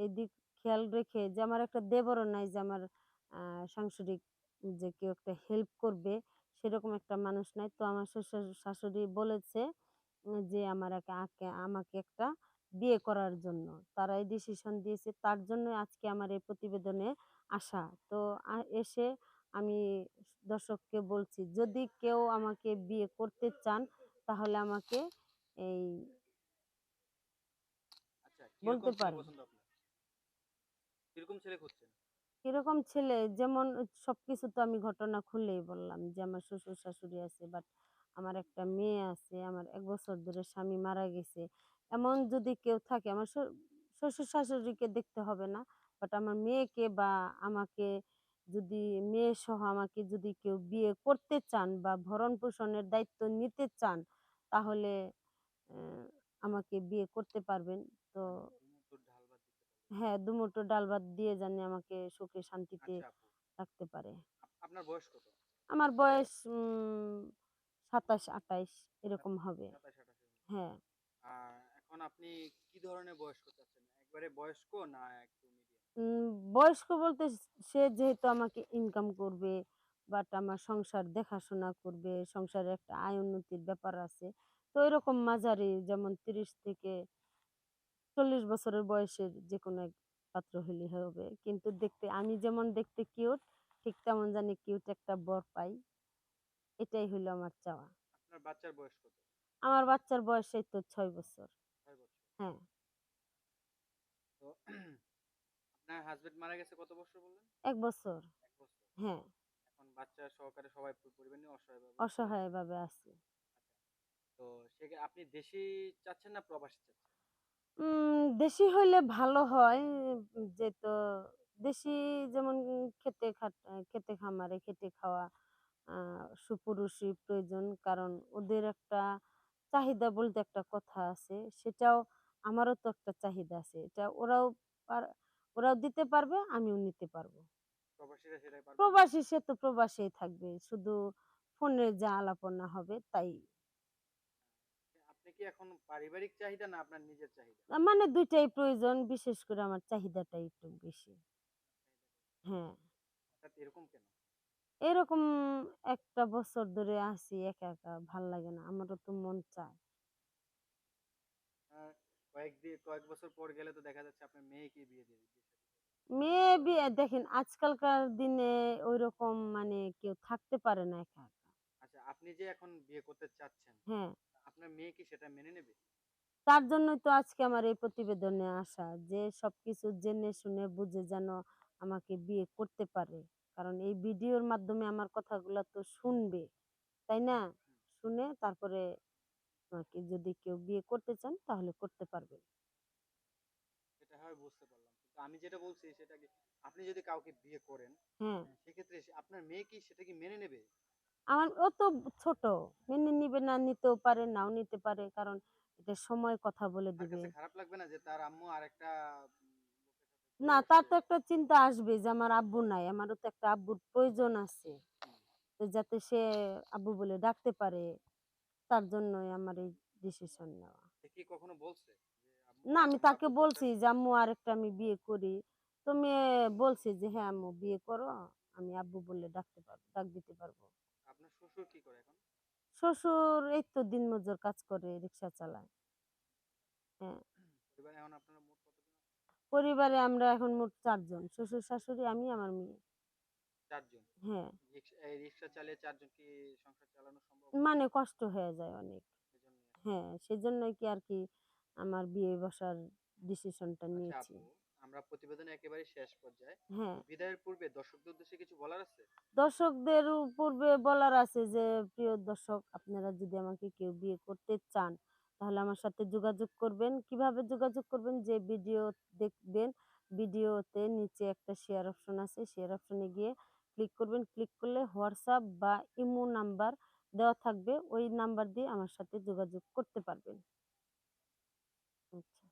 এই দিক খেয়াল রেখে যে আমার একটা দেবরও নাই যে আমার সাংসারিক যে কেউ একটা হেল্প করবে সেরকম একটা মানুষ নাই। তো আমার শ্বশুর শাশুড়ি বলেছে যে আমার একা আকে- আমাকে একটা বিয়ে করার জন্য। তারা এই ডিসিশন দিয়েছে। তার জন্য আজকে আমার এই প্রতিবেদনে আসা। তো এসে আমি দর্শককে বলছি যদি কেউ আমাকে বিয়ে করতে চান তাহলে আমাকে এই আচ্ছা বলতে পারেন। কীরকম ছেলে খুঁজছেন? কীরকম ছেলে, যেমন সবকিছু তো আমি ঘটনা খুললেই বললাম যে আমার শ্বশুর শাশুড়ি আছে বাট আমার একটা মেয়ে আছে, আমার এক বছর ধরে স্বামী মারা গেছে। এমন যদি কেউ থাকে, আমার শ্বশুর শাশুড়িকে দেখতে হবে না বাট আমার মেয়েকে বা আমাকে যদি মেয়ে সহ আমাকে যদি কেউ বিয়ে করতে চান বা ভরণ পোষণের দায়িত্ব নিতে চান, তাহলে আমাকে বিয়ে করতে পারবেন। তো দুমুঠো ঢাল ভাত দিতে পারবেন হ্যাঁ দুমুঠো ডাল ভাত দিয়ে জানি আমাকে সুখে শান্তিতে আচ্ছা আপু। রাখতে পারে। আপনার বয়স কত? আমার বয়স সাতাশ আটাইশ এরকম হবে। সাতাশ আঠাশের মধ্যে হ্যাঁ। আর এখন আপনি কি ধরনের বয়স্ক চাচ্ছেন? একবারে বয়স্ক না একটু মিডিয়াম উম, বয়স্ক বলতে সে যেহেতু আমাকে ইনকাম করবে বাট আমার সংসার দেখাশোনা করবে সংসারে একটা আয় উন্নতির ব্যাপার আছে তো এরকম মাঝারি যেমন তিরিশ থেকে চল্লিশ বছরের বয়সের যে কোনো এক পাত্র হলে হবে। কিন্তু দেখতে আমি যেমন দেখতে কিউট ঠিক তেমন জানি কিউট একটা বর পাই। এটাই হলো আমার চাওয়া। আপনার বাচ্চার বয়স কত? আমার বাচ্চার বয়স এই তো ছয় বছর। হ্যাঁ। তো আপনার হাজবেন্ড মারা গেছে কত বছর বললেন? এক বছর। হ্যাঁ। এখন বাচ্চা সহকারে সবাই পরিবার নিয়ে আছি। তো সে আপনি দেশি চাচ্ছেন না প্রবাসী চাচ্ছেন? দেশি হইলে ভালো হয় যে তো দেশি যেমন খেতে খেতে খামারে খেতে খাওয়া সুপুরুষই প্রয়োজন। কারণ ওদের একটা চাহিদা বলতে একটা কথা আছে সেটাও আমারও তো একটা চাহিদা আছে। এটা ওরাও ওরাও দিতে পারবে আমিও নিতে পারব। প্রবাসী সে তো প্রবাসেই থাকবে। শুধু ফোনে যা আলাপনা হবে তাই কি এখন পারিবারিক চাহিদা না আপনার নিজের চাহিদা? মানে দুইটাই প্রয়োজন বিশেষ করে আমার চাহিদাটাই একটু বেশি। হ্যাঁ। হঠাৎ এরকম কেন? এরকম একটা বছর ধরে আছি একা একা ভালো লাগে না আমারও তো মন চায়। কয়েকদিন কয়েক বছর পর গেলে তো দেখা যাচ্ছে আপনার মেয়েকে বিয়ে দিয়ে মেয়ে বিয়ে দেখেন আজকালকার দিনে ওইরকম মানে কেউ থাকতে পারে না একা একা। আচ্ছা আপনি যে এখন বিয়ে করতে চাচ্ছেন হ্যাঁ। আপনার মেয়ে কি সেটা মেনে নেবে? তার জন্যই তো আজকে আমার এই প্রতিবেদনে আসা যে সবকিছু জেনে শুনে বুঝে যেন আমাকে বিয়ে করতে পারে। কারণ এই ভিডিওর মাধ্যমে আমার কথাগুলো তো শুনবে তাই না? শুনে তারপরে আমাকে যদি কেউ বিয়ে করতে চান তাহলে করতে পারবে হয় বুঝতে পারলাম। কিন্তু আমি যেটা বলছি সেটা কি আপনি যদি কাউকে বিয়ে করেন হ্যাঁ। সেক্ষেত্রে আপনার মেয়ে কি সেটা কি মেনে নেবে? আমার ও তো ছোট মেনে নিবে না নিতেও পারে নাও নিতে পারে কারণ এটা সময় কথা বলে দিবে। খারাপ লাগবে না যে তার আম্মু আরেকটা না তার তো একটা চিন্তা আসবে যে আমার আব্বু নাই আমারও তো একটা আব্বুর প্রয়োজন আছে। যাতে সে আব্বু বলে ডাকতে পারে তার জন্যই আমার এই ডিসিশন নেওয়া। কি কখনো বলছে না আমি তাকে বলছি যে আম্মু আরেকটা আমি বিয়ে করি। তো মেয়ে বলছে যে হ্যাঁ আম্মু বিয়ে করো আমি আব্বু বলে ডাকতে পারব ডাক দিতে পারব। শ্বশুর কি করে এখন? শ্বশুর এই তো দিনমজুর কাজ করে রিক্সা চালায়। হ্যাঁ। পরিবারে এখন আপনারা মোট কতজন পরিবারে আমরা এখন মোট চারজন শ্বশুর শাশুড়ি আমি আমার মেয়ে। চারজন? হ্যাঁ। রিক্সা এই রিক্সা চালিয়ে চারজন কি সংসার চালানো সম্ভব মানে কষ্ট হয়ে যায় অনেক। হ্যাঁ সেজন্যই কি আর কি আমার বিয়ে বসার ডিসিশনটা আচ্ছা নিয়েছি। আমরা একেবারে শেষ পর্যায়ে। হ্যাঁ। বিদায়ের পূর্বে দর্শকদের উদ্দেশ্যে কিছু বলার আছে? দর্শকদের পূর্বে বলার আছে যে প্রিয় দর্শক আপনারা যদি আমাকে কেউ বিয়ে করতে চান তাহলে আমার সাথে যোগাযোগ করবেন। কীভাবে যোগাযোগ করবেন? যে ভিডিও দেখবেন ভিডিওতে নিচে একটা শেয়ার অপশন আছে শেয়ার অপশনে গিয়ে ক্লিক করবেন। ক্লিক করলে হোয়াটসঅ্যাপ বা ইমো নাম্বার দেওয়া থাকবে। ওই নাম্বার দিয়ে আমার সাথে যোগাযোগ করতে পারবেন। আচ্ছা।